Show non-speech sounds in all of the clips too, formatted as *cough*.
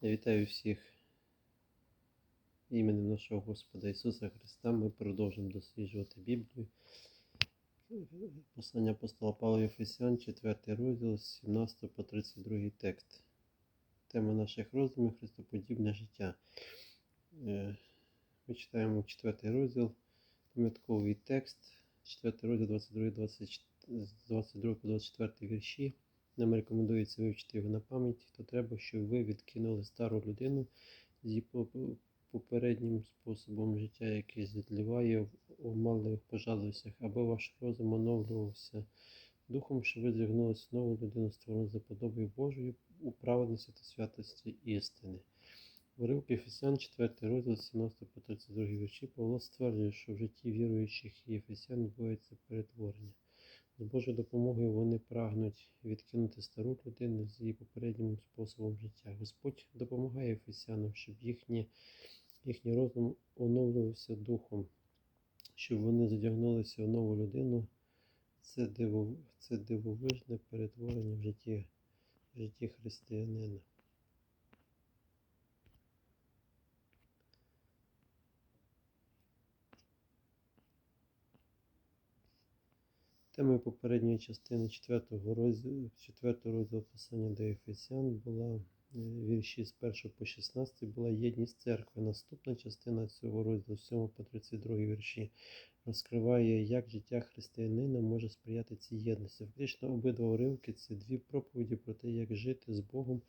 Я вітаю всіх іменем нашого Господа Ісуса Христа. Ми продовжимо досліджувати Біблію. Послання апостола Павла Єфесян, 4 розділ, з 17 по 32 текст. Тема наших роздумів Христоподібне життя. Е, Ми читаємо 4 розділ, пам'ятковий текст, 4 розділ 22, 22 по 24 вірші. Нам рекомендується вивчити його на пам'ять, то треба, щоб ви відкинули стару людину з попереднім способом життя, який зідліває в оманливих пожадливостях, аби ваш розум оновлювався духом, що ви зігнулися нову людину, створену за подобою Божою у праведності та святості істини. Уривки Ефесян, 4 розділ 17 по 32 вірші, Павло стверджує, що в житті віруючих Ефесян відбувається перетворення. З Божою допомогою вони прагнуть відкинути стару людину з її попереднім способом життя. Господь допомагає ефесянам, щоб їхні, їхній розум оновлювався духом, щоб вони задягнулися в нову людину. Це, диво, це дивовижне перетворення в житті, в житті християнина. Темою попередньої частини 4 розділу, 4 розділу послання до Ефесян була е, вірші з 1 по 16 була єдність церкви. Наступна частина цього розділу, 7 по 32 вірші, розкриває, як життя християнина може сприяти цій єдності. Фактично, обидва уривки це дві проповіді про те, як жити з Богом.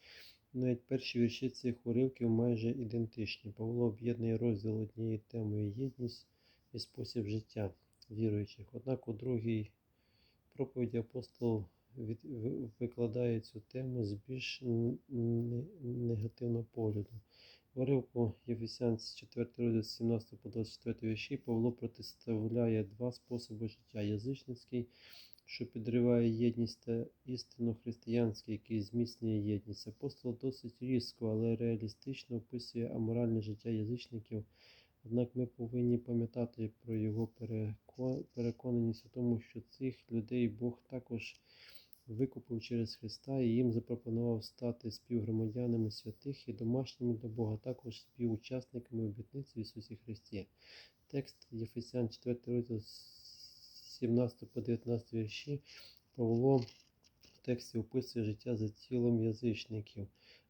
Навіть перші вірші цих уривків майже ідентичні. Павло об'єднує розділ однією темою єдність і спосіб життя віруючих. Однак у другій проповіді апостол від, викладає цю тему з більш негативного погляду. В уривку Єфесян 4 розділ 17 по 24 вірші Павло протиставляє два способи життя: язичницький, що підриває єдність та істинно християнський, який зміцнює єдність. Апостол досить різко, але реалістично описує аморальне життя язичників. Однак ми повинні пам'ятати про його переконаність у тому, що цих людей Бог також викупив через Христа і їм запропонував стати співгромадянами святих і домашніми до Бога, також співучасниками обітниці в Ісусі Христі. Текст Єфесян 4 розділ 17 по 19 вірші Павло в тексті описує життя за тілом язичників.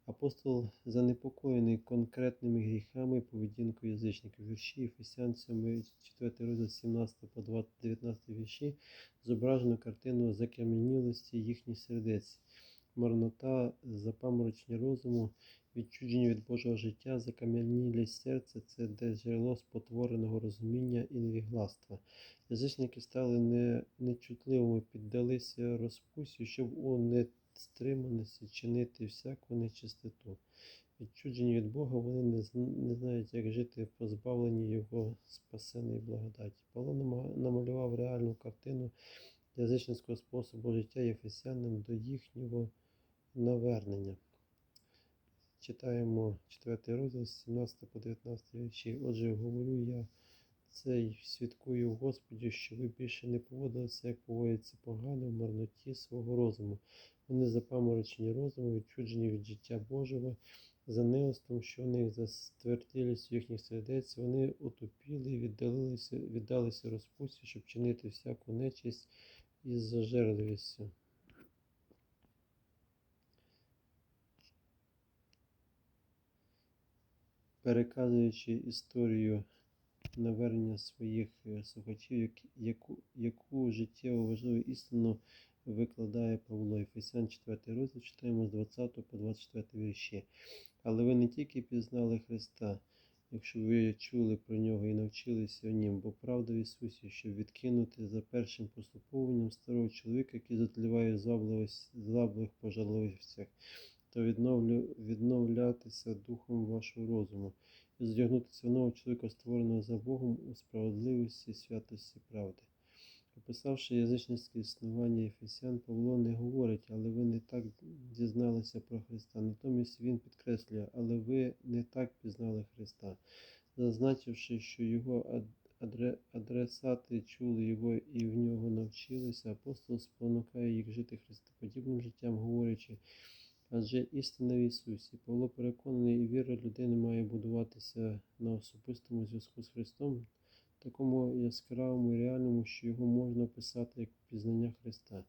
Апостол занепокоєний конкретними гріхами і поведінкою язичників. Вірші Ефесян 7, 4 розділ 17 по 19 вірші зображено картину закам'янілості їхніх сердець, марнота, запаморочення розуму, відчудження від Божого життя, закам'янілість серця це де джерело спотвореного розуміння і невігластва. Язичники стали не, нечутливими, піддалися розпусі, щоб у не стриманості чинити всяку нечистоту. Відчуджені від Бога, вони не, не знають, як жити позбавлені Його спасеної благодаті. Павло намалював реальну картину язичницького способу життя єфесянам до їхнього навернення. Читаємо 4 розділ з 17 по 19 вірші. Отже, говорю я це й свідкую Господі, що ви більше не поводилися, як поводяться погано в марноті свого розуму. Вони запаморочені розуму, відчуджені від життя Божого, за неостом, що в них застверділість їхніх сердець, вони утопіли віддалилися, віддалися розпусті, щоб чинити всяку нечисть із зажерливістю. Переказуючи історію навернення своїх е, слухачів, яку яку життєво важливу істину викладає Павло Ефесян 4 розділ, читаємо з 20 по 24 вірші. Але ви не тільки пізнали Христа, якщо ви чули про нього і навчилися в нім, бо правда в Ісусі, щоб відкинути за першим поступовуванням старого чоловіка, який затліває в злаблих пожаловостях, то відновлятися духом вашого розуму і здягнутися в нового чоловіка, створеного за Богом у справедливості, святості правди. Описавши язичницьке існування Ефесян, Павло не говорить, але ви не так дізналися про Христа. Натомість він підкреслює, але ви не так пізнали Христа, зазначивши, що його адресати чули його і в нього навчилися, апостол спонукає їх жити христоподібним життям, говорячи, адже істина в Ісусі. Павло переконаний, і віра людини має будуватися на особистому зв'язку з Христом, такому яскравому і реальному, що його можна описати як пізнання Христа.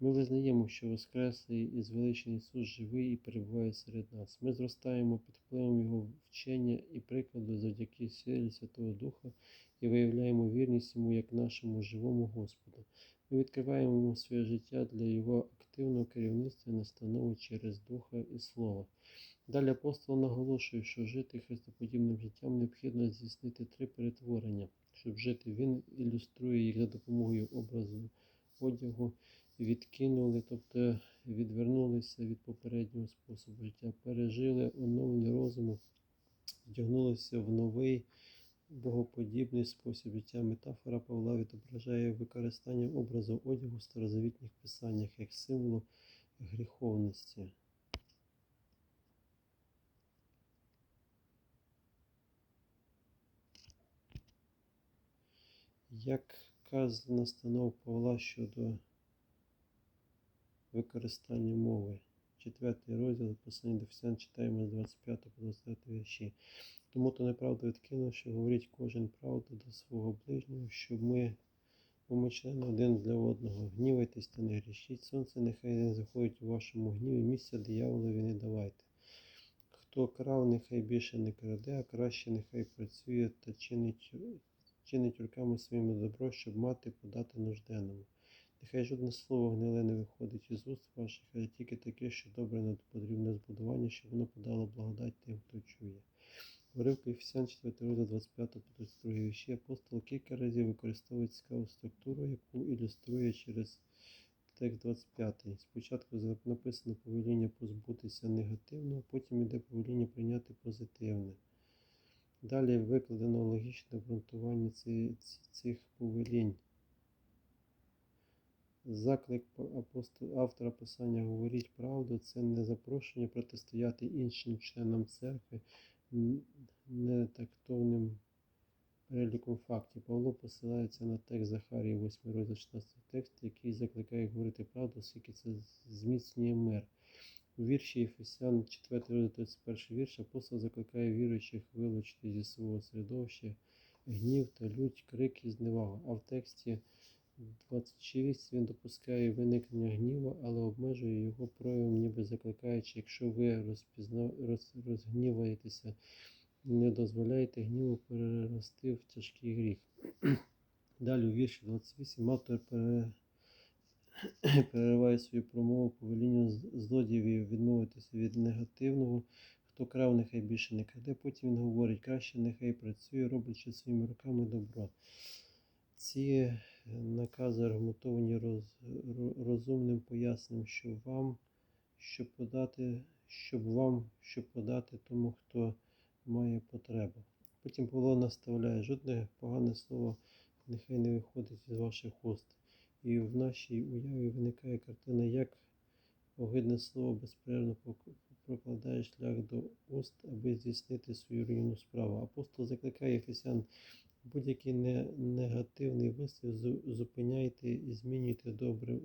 Ми визнаємо, що Воскреслий і звеличений Ісус живий і перебуває серед нас. Ми зростаємо під впливом Його вчення і прикладу завдяки силі Святого Духа і виявляємо вірність йому як нашому живому Господу. Ми відкриваємо йому своє життя для Його активного керівництва і настанови через Духа і Слово. Далі апостол наголошує, що жити христоподібним життям необхідно здійснити три перетворення. Щоб жити, він ілюструє їх за допомогою образу одягу, відкинули, тобто відвернулися від попереднього способу життя, пережили оновлення розуму, вдягнулися в новий богоподібний спосіб життя. Метафора Павла відображає використання образу одягу в старозавітніх писаннях як символу гріховності. Як казана настанов Павла щодо використання мови. Четвертий розділ послання до Фесян читаємо з 25 по 29 вірші. Тому то неправду відкинув, що говорить кожен правду до свого ближнього, щоб ми помічали один для одного. Гнівайтесь та не грішіть. Сонце нехай не заходить у вашому гніві, місця дияволові не давайте. Хто крав, нехай більше не краде, а краще нехай працює та чинить, чинить руками своїми добро, щоб мати подати нужденному. Нехай жодне слово гниле не виходить із уст ваших, а тільки таке, що добре на потрібне збудування, щоб воно подало благодать тим, хто чує. Уривки Ефесян 4 розділ 25 по 32 вірші апостол кілька разів використовує цікаву структуру, яку ілюструє через текст 25. Спочатку написано повеління позбутися негативного, потім йде повеління прийняти позитивне. Далі викладено логічне обґрунтування цих повелінь. Заклик автора писання говоріть правду, це не запрошення протистояти іншим членам церкви нетактовним переліком фактів. Павло посилається на текст Захарії 8 розділ 16 текст, який закликає говорити правду, оскільки це зміцнює мир. У вірші Ефесян 4 розділ 31 вірш апостол закликає віруючих вилучити зі свого середовища гнів та лють, крик і зневагу. А в тексті 26 він допускає виникнення гніву, але обмежує його проявом, ніби закликаючи, якщо ви розпізна... роз... розгніваєтеся, не дозволяєте гніву перерости в тяжкий гріх. *clears throat* Далі у вірші 28 автор пере... *clears throat* перериває свою промову повелінню злодіїв відмовитися від негативного. Хто крав, нехай більше не краде. Потім він говорить, краще нехай працює, роблячи своїми руками добро. Ці накази аргументовані роз, розумним поясненням, що вам, щоб подати, щоб вам, щоб подати тому, хто має потребу. Потім Павло наставляє, жодне погане слово нехай не виходить із ваших уст. І в нашій уяві виникає картина, як огидне слово безперервно прокладає шлях до уст, аби здійснити свою руйну справу. Апостол закликає Ефесян Будь-який не, негативний вислів зупиняйте і змінюйте, добре,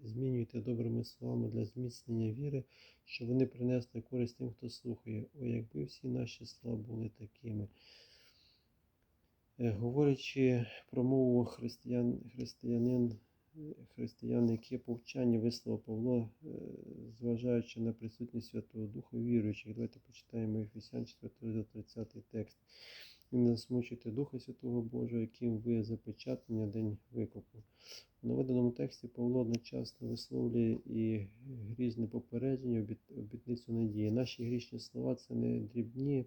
змінюйте добрими словами для зміцнення віри, щоб вони принесли користь тим, хто слухає. О, якби всі наші слова були такими. Е, говорячи про мову християн, християнин, християн, які повчання висловив Павло, е, зважаючи на присутність Святого Духа віруючих. Давайте почитаємо Ефесян 4, 30 текст і не засмучуйте Духа Святого Божого, яким ви запечатані на день викупу. У наведеному тексті Павло одночасно висловлює і грізне попередження, обітницю надії. Наші грішні слова це не дрібні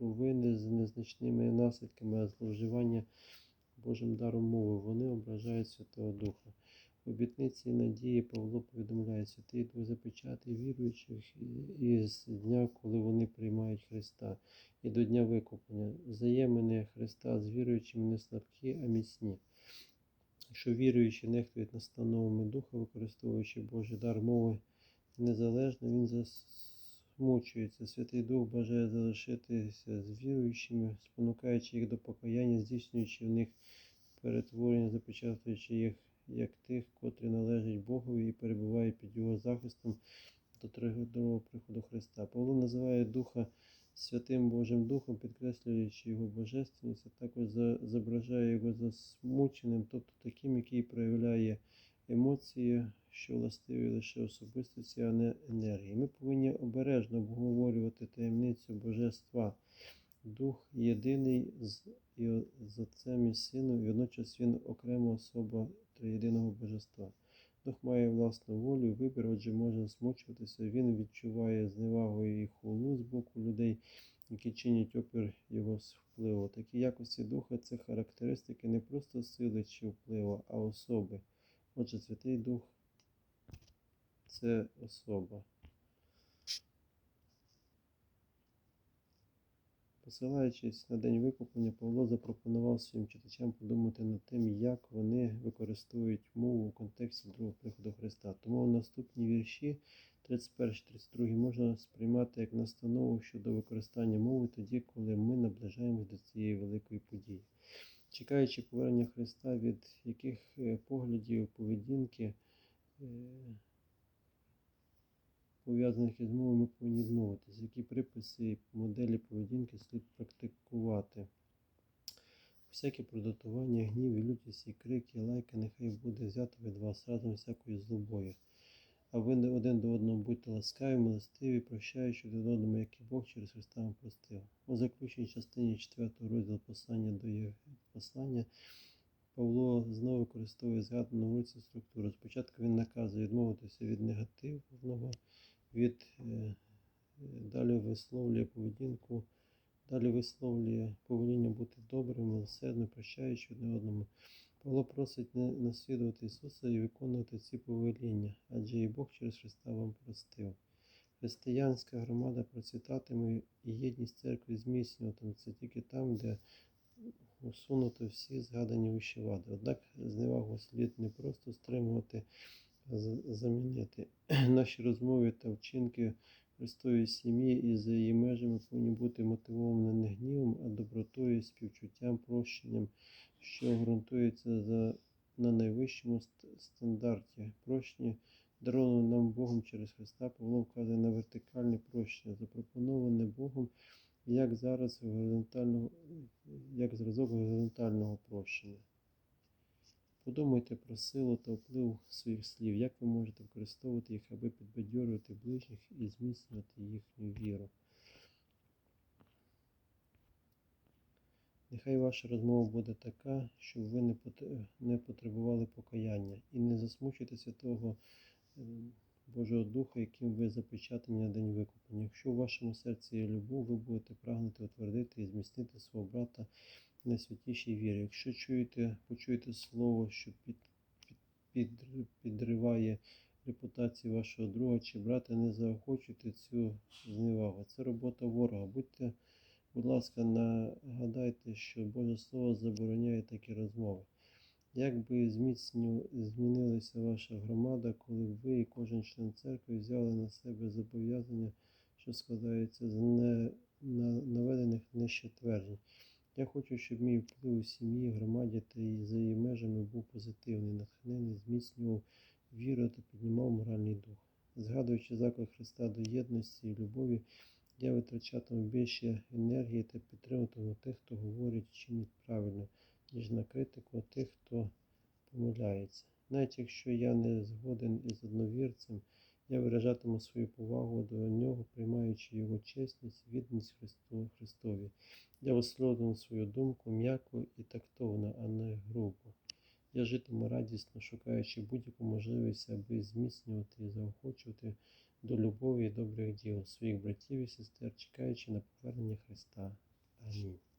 провини з незначними наслідками, зловживання Божим даром мови. Вони ображають Святого Духа. В обітниці надії Павло повідомляє святий Дух запечати віруючих із дня, коли вони приймають Христа, і до Дня Викуплення. Взаємини Христа з віруючими не слабкі, а міцні. Якщо віруючі нехтують настановами Духа, використовуючи Божий дар мови незалежно, він засмучується. Святий Дух бажає залишитися з віруючими, спонукаючи їх до покаяння, здійснюючи в них перетворення, запечатуючи їх як тих, котрі належать Богові і перебувають під його захистом, до другого приходу Христа. Павло називає Духа Святим Божим Духом, підкреслюючи його божественність, а також зображає його засмученим, тобто таким, який проявляє емоції, що властиві лише особистості, а не енергії. Ми повинні обережно обговорювати таємницю божества. Дух єдиний з, і з Отцем і Сином, водночас він окрема особа триєдиного божества. Дух має власну волю, і вибір, отже, може змучуватися. Він відчуває зневагу і хулу з боку людей, які чинять опір його впливу. Такі якості духа це характеристики не просто сили чи впливу, а особи. Отже, Святий Дух це особа. Посилаючись на день викуплення, Павло запропонував своїм читачам подумати над тим, як вони використовують мову у контексті другого приходу Христа. Тому наступні вірші 31-32 можна сприймати як настанову щодо використання мови тоді, коли ми наближаємось до цієї великої події. Чекаючи повернення Христа, від яких е, поглядів поведінки, е, пов'язаних із мовою, ми повинні відмовитися, які приписи моделі поведінки слід практикувати. Всяке продатування, гнів, і лютість і крики, і лайки нехай буде взято від вас разом всякою злобою. А ви не один до одного будьте ласкаві, милостиві, прощаючи один одному, як і Бог через Христа вам простив. У заключній частині 4 розділу послання до Є- послання Павло знову використовує згадану в руці структуру. Спочатку він наказує відмовитися від негативного, від е, е, далі висловлює поведінку, далі висловлює повеління бути добрим, милосердним, прощаючи одне одному. Павло просить не наслідувати Ісуса і виконувати ці повеління, адже і Бог через Христа вам простив. Християнська громада процвітатиме і єдність церкви зміцнюватиметься тільки там, де усунуто всі згадані вищі вади. Однак зневагу слід не просто стримувати, а замінити. *clears throat* Наші розмови та вчинки Христової сім'ї і за її межами повинні бути мотивовані не гнівом, а добротою, співчуттям, прощенням, що ґрунтується за, на найвищому стандарті. Прощення, дароване нам Богом через Христа, Павло вказує на вертикальне прощення, запропоноване Богом як зараз горизонтального, як зразок горизонтального прощення. Подумайте про силу та вплив своїх слів, як ви можете використовувати їх, аби підбадьорювати ближніх і зміцнювати їхню віру. Нехай ваша розмова буде така, щоб ви не потребували покаяння і не засмучуйте Святого е, Божого Духа, яким ви запечатані на день викуплення. Якщо в вашому серці є любов, ви будете прагнути утвердити і зміцнити свого брата в найсвятішій вірі. Якщо чуєте, почуєте слово, що під, під, під, підриває репутацію вашого друга чи брата, не заохочуйте цю зневагу. Це робота ворога. Будьте, будь ласка, нагадайте, що Боже Слово забороняє такі розмови. Як би зміцню змінилася ваша громада, коли б ви і кожен член церкви взяли на себе зобов'язання, що складаються з не, на, наведених нижче тверджень. Я хочу, щоб мій вплив у сім'ї, громаді та і за її межами був позитивний, натхнений, зміцнював віру та піднімав моральний дух. Згадуючи заклик Христа до єдності і любові, я витрачатиму більше енергії та підтримуватиму тих, хто говорить і чинить правильно, ніж на критику тих, хто помиляється. Навіть якщо я не згоден із одновірцем, я виражатиму свою повагу до нього, приймаючи його чесність, відданість Христу, Христові. Я висловлюватиму свою думку м'яко і тактовно, а не грубо. Я житиму радісно, шукаючи будь-яку можливість, аби зміцнювати і заохочувати до любові і добрих діл своїх братів і сестер, чекаючи на повернення Христа. Амінь.